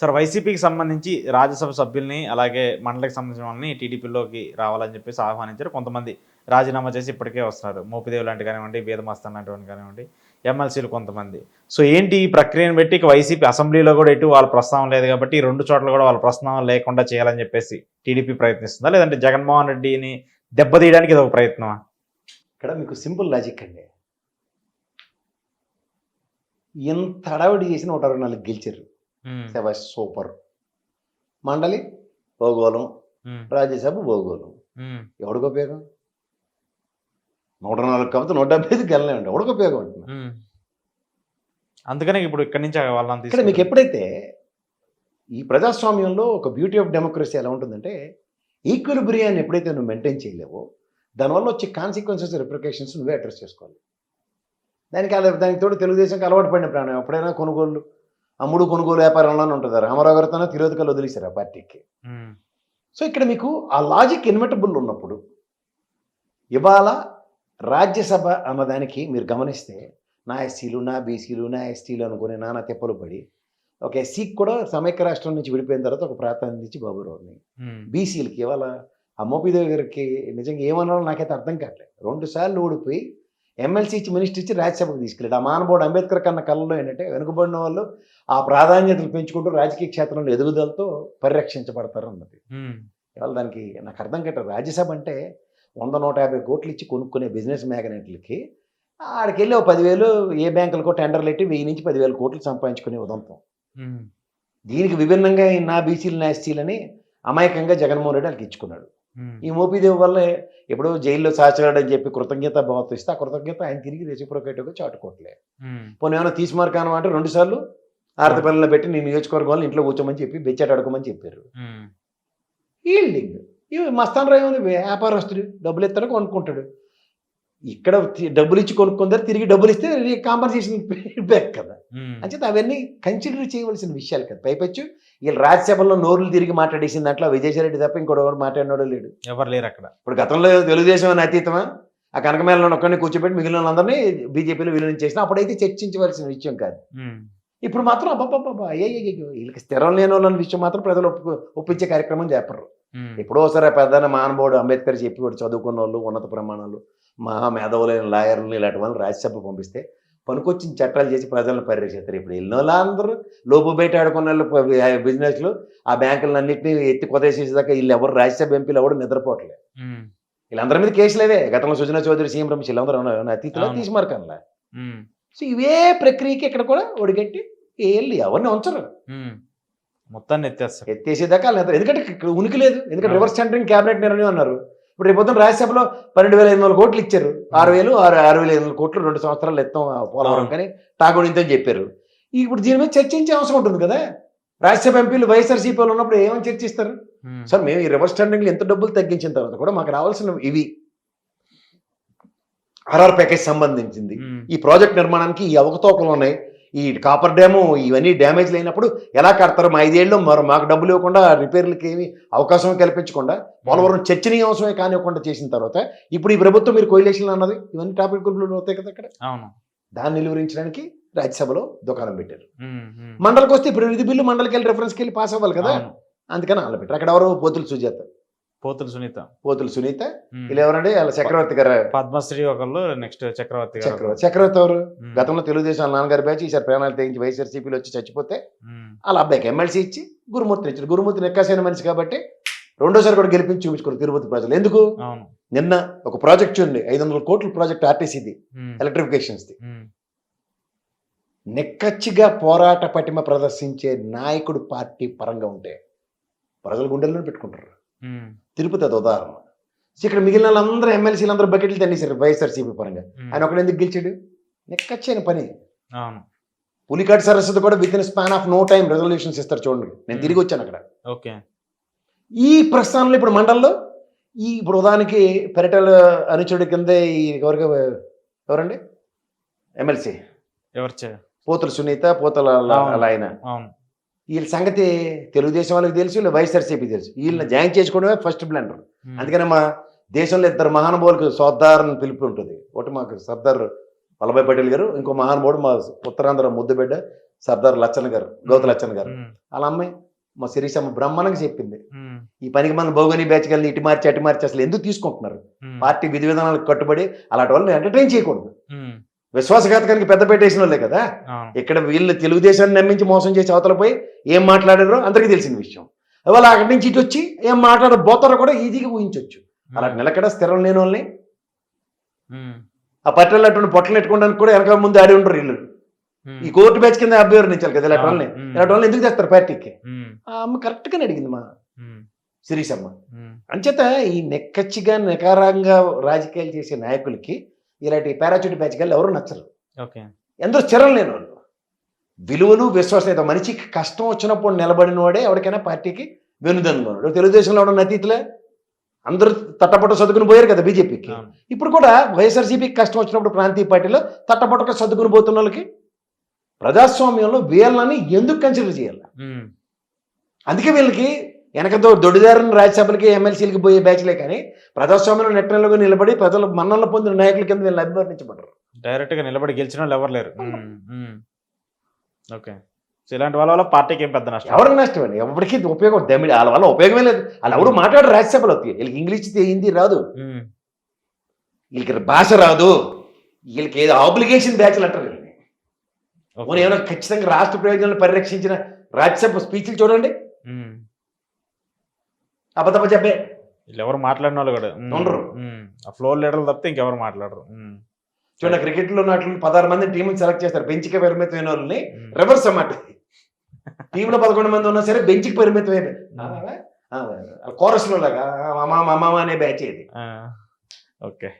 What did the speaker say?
Sir వైసీపీకి సంబంధించి రాజ్యసభ సభ్యుల్ని అలాగే మండలికి సంబంధించిన వాళ్ళని టీడీపీలోకి రావాలని చెప్పేసి ఆహ్వానించారు. కొంతమంది రాజీనామా చేసి ఇప్పటికే వస్తున్నారు. మోపిదేవి లాంటి కానివ్వండి వేదమస్తాన్ లాంటివన్నీ కానివ్వండి ఎమ్మెల్సీలు కొంతమంది. సో ఏంటి ఈ ప్రక్రియను బట్టి వైసీపీ అసెంబ్లీలో కూడా ఎటు వాళ్ళ ప్రస్తావన లేదు కాబట్టి రెండు చోట్ల కూడా వాళ్ళ ప్రస్తావన లేకుండా చేయాలని చెప్పేసి టీడీపీ ప్రయత్నిస్తుందా? లేదంటే జగన్మోహన్ రెడ్డిని దెబ్బతీయడానికి ఇది ఒక ప్రయత్నమా? ఇక్కడ మీకు సింపుల్ లాజిక్ అండి. ఎంత హడావిడి చేసిన ఒకటి నాలుగు గెలిచారు. సెవెస్ సూపర్. మండలి భోగోళం రాజ్యసభ భోగోళం. ఎవడికి ఉపయోగం? నూట నాలుగు కాబట్టి నూట డెబ్బై ఐదుకి వెళ్ళలేమండి ఎవడికి ఉపయోగం అంటున్నా. అందుకనే ఇప్పుడు ఇక్కడి నుంచి వాళ్ళని ఇక్కడ మీకు ఎప్పుడైతే ఈ ప్రజాస్వామ్యంలో ఒక బ్యూటీ ఆఫ్ డెమోక్రసీ ఎలా ఉంటుందంటే ఈక్విలిబ్రియాన్ని ఎప్పుడైతే నువ్వు మెయింటైన్ చేయలేవో దానివల్ల వచ్చే కాన్సిక్వెన్సెస్ రిప్రికేషన్స్ నువ్వే అడ్రస్ చేసుకోవాలి. దానికి అలా దానికి తోడు తెలుగుదేశంకి అలవాటు పడిన ప్రాణం ఎప్పుడైనా కొనుగోలు అమ్ముడు కొనుగోలు వ్యాపారంలోనే ఉంటుంది రామారావు గారితోనే తిరోధకాలు వదిలేశారు ఆ పార్టీకి. సో ఇక్కడ మీకు ఆ లాజిక్ ఇన్వెటబుల్ ఉన్నప్పుడు ఇవాళ రాజ్యసభ అన్నదానికి మీరు గమనిస్తే నా ఎస్సీలు నా బీసీలు నా ఎస్టీలు అనుకునే నానా తెప్పలు పడి ఒక ఎస్సీకి కూడా సమైక్య రాష్ట్రం నుంచి విడిపోయిన తర్వాత ఒక ప్రాధాన్యత ఇచ్చి బాబురావుని ఉమ్, బీసీలకి ఇవాళ ఆ మోపిదేవి గారికి నిజంగా ఏమన్నారో నాకైతే అర్థం కావట్లేదు. రెండు సార్లు ఓడిపోయి ఎమ్మెల్సీ ఇచ్చి మినిస్టర్ ఇచ్చి రాజ్యసభకు తీసుకెళ్ళాడు. ఆ మానవుడు అంబేద్కర్ కన్న కళ్ళలో ఏంటంటే వెనుకబడిన వాళ్ళు ఆ ప్రాధాన్యతలు పెంచుకుంటూ రాజకీయ క్షేత్రంలో ఎదుగుదలతో పరిరక్షించబడతారు అన్నది ఇవాళ దానికి నాకు అర్థం కట్టారు రాజ్యసభ అంటే వంద నూట యాభై కోట్లు ఇచ్చి కొనుక్కునే బిజినెస్ మ్యాగ్నెట్లకి ఆడికి వెళ్ళి ఓ పదివేలు ఏ బ్యాంకులకో టెండర్లు పెట్టి వెయ్యి నుంచి పదివేల కోట్లు సంపాదించుకునే ఉదంతం. దీనికి విభిన్నంగా నా బీసీలు నా ఎస్టీలని అమాయకంగా జగన్మోహన్ రెడ్డి వాళ్ళకి ఇచ్చుకున్నాడు. ఈ మోపీదేవి వల్ల ఎప్పుడో జైల్లో సాచాడు అని చెప్పి కృతజ్ఞత భావత ఇస్తే ఆ కృతజ్ఞత ఆయన తిరిగి రెసిప్రోకేట్గా చాటుకోవట్లే పోనీ ఏమైనా తీసుమార్కాను అంటే రెండు సార్లు ఆర్థ పిల్లలు పెట్టి నీ నియోజకవర్గం ఇంట్లో కూర్చోమని చెప్పి బెచ్చాట అడుకోమని చెప్పారు. Um, yielding. ఇవి మస్తాన్ రాయ్ ఉంది వ్యాపారస్తుడు డబ్బులు ఇస్తాడు కొనుక్కుంటాడు. ఇక్కడ డబ్బులు ఇచ్చి కొనుక్కుంటారు తిరిగి డబ్బులు ఇస్తే కాంపన్సేషన్ బ్యాక్ కదా. అంచేత అవన్నీ కన్సిడర్ చేయవలసిన విషయాలు కదా. పైపచ్చు వీళ్ళు రాజ్యసభలో నోర్లు తిరిగి మాట్లాడేసిన దాంట్లో విజయసాయిరెడ్డి తప్ప ఇంకోటి మాట్లాడినోడు లేడు. ఎవరు లేరు అక్కడ. ఇప్పుడు గతంలో తెలుగుదేశం అని అతీతమా? ఆ కనకమేళలో ఒక్కరిని కూర్చోబెట్టి మిగిలిన వాళ్ళందరినీ బీజేపీలో విలీనం చేసిన అప్పుడైతే చర్చించవలసిన విషయం కాదు. ఇప్పుడు మాత్రం అబ్బాబ్బాబ్బా అయ్యో వీళ్ళకి స్థిరం లేని వాళ్ళని విషయం మాత్రం ప్రజలు ఒప్పు ఒప్పించే కార్యక్రమం చేపరు ఎప్పుడో ఒకసారి పెద్ద మహానుభావుడు అంబేద్కర్ చెప్పి వాడు చదువుకున్న వాళ్ళు ఉన్నత ప్రమాణాలు. మహా మేధావులైన లాయర్లు ఇలాంటి వాళ్ళు రాజ్యసభ పంపిస్తే పనికొచ్చిన చట్టాలు చేసి ప్రజలను పరిరక్షిస్తారు. ఇప్పుడు వెళ్ళిన వాళ్ళందరూ లోపు బయట ఆడుకున్న వాళ్ళు బిజినెస్లు ఆ బ్యాంకులన్నింటినీ ఎత్తి కొదేసేసేదాకా వీళ్ళు ఎవరు రాజ్యసభ ఎంపీలు ఎవరు నిద్రపోవట్లేదు వీళ్ళందరి మీద కేసులేవే గతంలో సుజనా చౌదరి సీఎం రమేష్ వీళ్ళందరూ ఉన్నారు. అతీతిలో ఉమ్, సో ఇవే ప్రక్రియకి ఇక్కడ కూడా ఒడిగట్టి వెళ్ళి ఎవరిని ఉంచరు. మొత్తాన్ని ఎత్తేస్తారు. ఎత్తేసేదాకా ఎందుకంటే ఉనికి లేదు. ఎందుకంటే. రివర్స్ సెంటరింగ్ క్యాబినెట్ నిర్ణయం అన్నారు ఇప్పుడు రేపు పొద్దున్న రాజ్యసభలో పన్నెండు వేల ఐదు వందల కోట్లు ఇచ్చారు. ఆరు వేలు ఆరు ఆరు వేల ఐదు వందల కోట్లు రెండు సంవత్సరాలు ఎత్తాం పోలవరం. కానీ తాగుడింతో చెప్పారు. ఇప్పుడు దీని మీద చర్చించే అవసరం ఉంటుంది కదా. రాజ్యసభ ఎంపీలు వైఎస్ఆర్సీపీ వాళ్ళు ఉన్నప్పుడు ఏమని చర్చిస్తారు? సార్ మేము ఈ రివర్స్ టెండరింగ్లు ఎంత డబ్బులు తగ్గించిన తర్వాత కూడా మాకు రావాల్సిన ఇవి ఆర్ఆర్ ప్యాకేజ్ సంబంధించింది. ఈ ప్రాజెక్ట్ నిర్మాణానికి ఈ అవకతవకలు ఉన్నాయి. ఈ కాపర్ డ్యాము ఇవన్నీ డ్యామేజ్ అయినప్పుడు ఎలా కడతారు? మా ఐదేళ్ళు మరి మాకు డబ్బులు ఇవ్వకుండా రిపేర్లకి ఏమి అవకాశం కల్పించకుండా పోలవరం చర్చనీయాంశమే కానివ్వకుండా చేసిన తర్వాత ఇప్పుడు ఈ ప్రభుత్వం మీరు కోయిలేషన్ అన్నది ఇవన్నీ టాపిక్ గ్రూపులు అవుతాయి కదా అక్కడ? అవును. దాన్ని నిలువరించడానికి రాజ్యసభలో దుకాణం పెట్టారు. మండలికి వస్తే ఇప్పుడు బిల్లు మండలికి వెళ్ళి రెఫరెన్స్కి వెళ్ళి పాస్ అవ్వాలి కదా. అందుకని అలా పెట్టారు. అక్కడ ఎవరు పోతులు సుజాత. పోతులు సునీత. పోతులు సునీత. వీళ్ళు ఎవరండి వాళ్ళ చక్రవర్తి గారు. పద్మశ్రీ ఒకళ్ళు నెక్స్ట్ చక్రవర్తి చక్రవర్తి. చక్రవర్తి ఎవరు? గతంలో తెలుగుదేశం నాన్నగారి బ్యాచ్ ఈసారి ప్రాణాలు తెగించి వైఎస్ఆర్సీపీలో వచ్చి చచ్చిపోతే వాళ్ళ అబ్బాయికి ఎమ్మెల్సీ ఇచ్చి గురుమూర్తిని ఇచ్చారు. గురుమూర్తి నెక్కాసైన మనిషి కాబట్టి రెండోసారి కూడా గెలిపించి చూపించుకోరు తిరుపతి ప్రజలు. ఎందుకు? నిన్న ఒక ప్రాజెక్ట్ ఉంది. ఐదు వందల కోట్ల ప్రాజెక్ట్ ఆర్టీసీది ఎలక్ట్రిఫికేషన్స్ది ఉమ్, నెక్కచ్చిగా పోరాట పటిమ ప్రదర్శించే నాయకుడు పార్టీ పరంగా ఉంటే ప్రజలు గుండెల్లో పెట్టుకుంటారు. తిరుపతి అది ఉదాహరణ. ఇక్కడ మిగిలిన వాళ్ళందరూ ఎమ్మెల్సీలు అందరూ బకెట్లు తన్నేశారు వైఎస్ఆర్సీపీ పరంగా. ఆయన ఒకడు ఎందుకు గెలిచాడు? నెక్కచ్చైన పని. పులికాటి సరస్వతి కూడా within span of no time resolutions ఇస్తారు చూడండి. నేను తిరిగి వచ్చాను అక్కడ. ఓకే. ఈ ప్రస్థానంలో ఇప్పుడు మండలంలో ఈ ఇప్పుడు ఉదాహరణకి పెరటల అనుచరుడి కింద ఈ ఎవరికి ఎవరండి? ఎమ్మెల్సీ. ఎవరు పోతుల సునీత పోతల. ఆయన. వీళ్ళ సంగతి తెలుగుదేశం వాళ్ళకి తెలుసు వీళ్ళు వైఎస్ఆర్సీపీ తెలుసు. వీళ్ళని జాయిన్ చేసుకోవడమే ఫస్ట్ బ్లండర్ ఉమ్, అందుకనే మా దేశంలో ఇద్దరు మహానుభావులకు సర్దార్ అని పిలుపు ఉంటుంది. ఒకటి మాకు సర్దార్ వల్లభాయ్ పటేల్ గారు ఇంకో మహానుభావుడు మా ఉత్తరాంధ్ర ముద్దుబిడ్డ సర్దార్ లచ్చన్ గారు గౌత లచ్చన్ గారు. వాళ్ళ అమ్మాయి మా శిరీషమ్మ బ్రహ్మాండంగా చెప్పింది. ఈ పనికి మన భోగని బ్యాచ్ కలిసి ఇటు మార్చి అటు మార్చి అసలు ఎందుకు తీసుకుంటున్నారు? పార్టీ విధి విధానాలకు కట్టుబడి అలాంటి వాళ్ళని ఎంటర్టైన్ చేయకూడదు. విశ్వాసఘాతకానికి పెద్ద పెట్టేసిన వాళ్ళే కదా. ఇక్కడ వీళ్ళు తెలుగుదేశాన్ని నమ్మించి మోసం చేసి అవతల పోయి ఏం మాట్లాడారో అందరికీ తెలిసిన విషయం. వాళ్ళు అక్కడి నుంచి ఇటు వచ్చి ఏం మాట్లాడబోతారో కూడా ఈజీగా ఊహించవచ్చు అలా నిలకడ స్థిరం లేని వాళ్ళని ఆ పట్టణంలో అటువంటి పొట్టలు ఎట్టుకోవడానికి కూడా వెనక ముందు ఆడి ఉంటారు వీళ్ళు. ఈ కోర్టు బ్యాచ్ కింద అభ్యర్థించాలి కదా ఇలాంటి వాళ్ళని. ఇలాంటి వాళ్ళని ఎందుకు తెస్తారు పార్టీకి? ఆ అమ్మ కరెక్ట్గానే అడిగింది మా ఉమ్, శిరీషమ్మ ఉమ్, అంచేత ఈ నెక్కచ్చిగా నికారంగా రాజకీయాలు చేసే నాయకులకి ఇలాంటి పారాచూట్ బ్యాచ్ గాళ్ళు ఎవరు నచ్చరు. ఎందరో స్థిరం లేని వాళ్ళు. విలువలు విశ్వాసత మనిషికి కష్టం వచ్చినప్పుడు నిలబడిన వాడే ఎవరికైనా పార్టీకి వెనుదన్నున్నాడు తెలుగుదేశంలో ఉన్న అతీతులే? అందరూ తట్టపట్ట సర్దుకుని పోయారు కదా బీజేపీకి. ఇప్పుడు కూడా వైఎస్ఆర్సీపీకి కష్టం వచ్చినప్పుడు ప్రాంతీయ పార్టీలో తట్టపట్టక సర్దుకుని పోతున్న వాళ్ళకి ప్రజాస్వామ్యంలో వీళ్ళని ఎందుకు కన్సిడర్ చేయాలి? అందుకే వీళ్ళకి వెనకతో దొడిదారిన రాజ్యసభలకి ఎమ్మెల్సీలకి పోయే బ్యాచ్లే కానీ ప్రజాస్వామ్యంలో నెట్టనలుగా నిలబడి ప్రజలు మన్నలు పొందిన నాయకుల కింద వీళ్ళు అభివర్ణించబడరు డైరెక్ట్గా నిలబడి గెలిచిన వాళ్ళు ఎవరు లేరు. ఓకే. ఇలాంటి వాళ్ళ వల్ల పార్టీకి ఏం పెద్ద నష్టం? ఎవరికి నష్టం అండి? ఎవరికి ఉపయోగం దమ్మిడి వాళ్ళ వల్ల ఉపయోగమే లేదు. వాళ్ళు ఎవరు మాట్లాడరు రాజ్యసభలో. వీళ్ళకి ఇంగ్లీష్ హిందీ రాదు. వీళ్ళకి భాష రాదు. వీళ్ళకి ఏదో ఆబ్లిగేషన్ బ్యాచ్లు అంటారు వీళ్ళని. ఏమైనా ఖచ్చితంగా రాష్ట్ర ప్రయోజనాలు పరిరక్షించిన రాజ్యసభ స్పీచ్లు చూడండి. ఉమ్. అబద్ధప చెప్పే. వీళ్ళు ఎవరు మాట్లాడిన వాళ్ళు కూడా. ఉండరు. ఫ్లోర్ లీడర్లు తప్పితే ఇంకెవరు మాట్లాడరు. చూడండి క్రికెట్లో ఉన్నట్లు పదహారు మంది టీంని సెలెక్ట్ చేస్తారు. బెంచ్కి పరిమితమైన వాళ్ళని. రివర్స్ అన్నమాట. టీంలో పదకొండు మంది ఉన్నా సరే బెంచ్కి పరిమితం కోరస్లో లాగా మామ మామ అనే బ్యాచ్ ఇది. ఓకే.